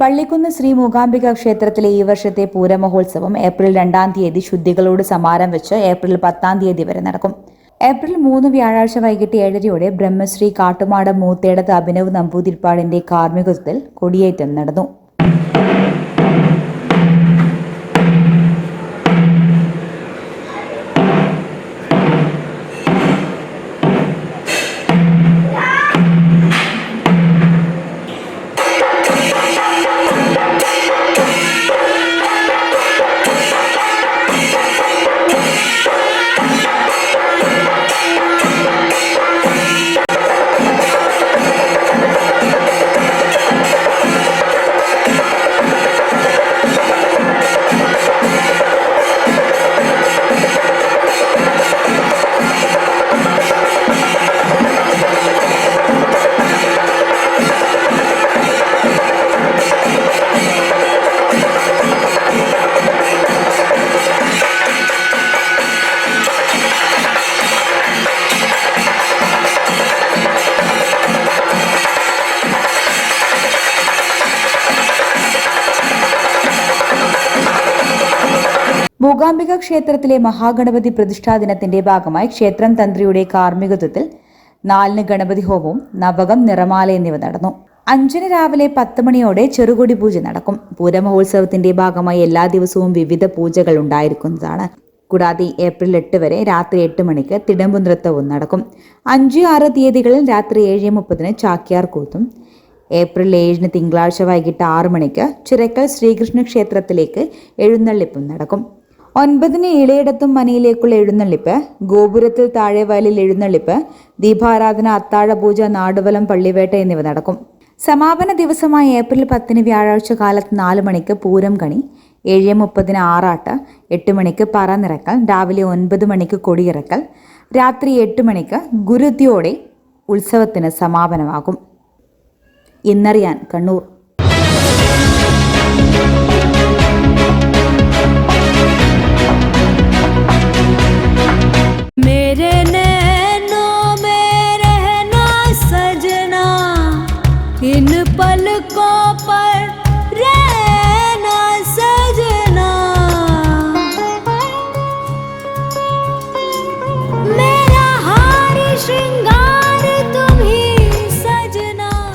പള്ളിക്കുന്ന് ശ്രീ മൂകാംബിക ക്ഷേത്രത്തിലെ ഈ വർഷത്തെ പൂരമഹോത്സവം ഏപ്രിൽ രണ്ടാം തീയതി ശുദ്ധികളോട് സമാരം വെച്ച് ഏപ്രിൽ പത്താം തീയതി വരെ നടക്കും. ഏപ്രിൽ മൂന്ന് വ്യാഴാഴ്ച വൈകിട്ട് ഏഴരയോടെ ബ്രഹ്മശ്രീ കാട്ടുമാട മൂത്തേടത്ത് അഭിനവ് നമ്പൂതിരിപ്പാടിന്റെ കാർമ്മികത്വത്തിൽ കൊടിയേറ്റം നടന്നു. മൂകാംബിക ക്ഷേത്രത്തിലെ മഹാഗണപതി പ്രതിഷ്ഠാ ദിനത്തിന്റെ ഭാഗമായി ക്ഷേത്രം തന്ത്രിയുടെ കാർമ്മികത്വത്തിൽ നാലിന് ഗണപതി ഹോമവും നവകം നിറമാല എന്നിവ നടന്നു. അഞ്ചിന് രാവിലെ പത്ത് മണിയോടെ ചെറുകൊടി പൂജ നടക്കും. പൂരമഹോത്സവത്തിന്റെ ഭാഗമായി എല്ലാ ദിവസവും വിവിധ പൂജകൾ ഉണ്ടായിരിക്കുന്നതാണ്. കൂടാതെ ഏപ്രിൽ എട്ട് വരെ രാത്രി എട്ട് മണിക്ക് തിടമ്പു നൃത്തവും നടക്കും. അഞ്ച് ആറ് തീയതികളിൽ രാത്രി ഏഴ് മുപ്പതിന് ചാക്യാർ കൂത്തും. ഏപ്രിൽ ഏഴിന് തിങ്കളാഴ്ച വൈകിട്ട് ആറ് മണിക്ക് ചിറക്കൽ ശ്രീകൃഷ്ണ ക്ഷേത്രത്തിലേക്ക് എഴുന്നള്ളിപ്പും നടക്കും. ഒൻപതിന് ഇളയിടത്തും മനയിലേക്കുള്ള എഴുന്നള്ളിപ്പ് ഗോപുരത്തിൽ താഴെ വയലിൽ എഴുന്നള്ളിപ്പ് ദീപാരാധന അത്താഴപൂജ നാടുവലം പള്ളിവേട്ട എന്നിവ നടക്കും. സമാപന ദിവസമായ ഏപ്രിൽ പത്തിന് വ്യാഴാഴ്ച കാലത്ത് നാല് മണിക്ക് പൂരം കണി ഏഴ് മുപ്പതിന് ആറാട്ട് എട്ട് മണിക്ക് പറ നിറക്കൽ രാവിലെ ഒൻപത് മണിക്ക് കൊടിയിറക്കൽ രാത്രി എട്ട് മണിക്ക് ഗുരുതിയോടെ ഉത്സവത്തിന് സമാപനമാകും. ഇന്നറിയാൻ കണ്ണൂർ.